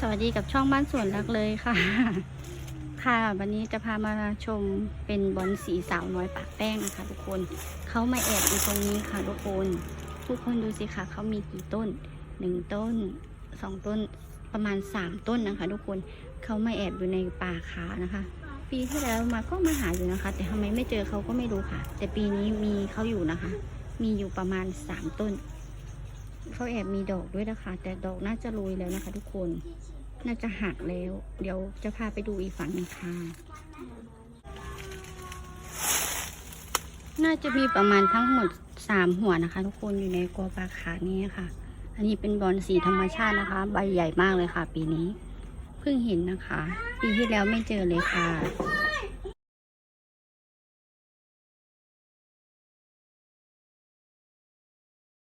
สวัสดีกับช่องบ้านสวนรักเลยค่ะ ค่ะ วันนี้จะพามาชมเป็นบอลสีสาวน้อยปากแป้งนะคะทุกคน เขามาแอบอยู่ตรงนี้ค่ะทุกคน ทุกคนดูสิค่ะเขามีกี่ต้นหนึ่งต้นสองต้นประมาณสามต้นนะคะ ทุกคนเขามาแอบอยู่ในป่าขานะคะ ปีที่แล้วมาก็มาหาอยู่นะคะ แต่ทำไมไม่เจอเขาก็ไม่รู้ค่ะ แต่ปีนี้มีเขาอยู่นะคะ มีอยู่ประมาณสามต้น เขาแอบมีดอกด้วยนะคะ แต่ดอกน่าจะโรยแล้วนะคะ ทุกคน น่าจะหักแล้ว เดี๋ยวจะพาไปดูอีกฝั่งหนึงค่ะ น่าจะมีประมาณทั้งหมดสามหัวนะคะ ทุกคนอยู่ในกอปลาขานี้ค่ะ อันนี้เป็นบอลสีธรรมชาตินะคะ ใบใหญ่มากเลยค่ะ ปีนี้ เพิ่งเห็นนะคะ ปีที่แล้วไม่เจอเลยค่ะ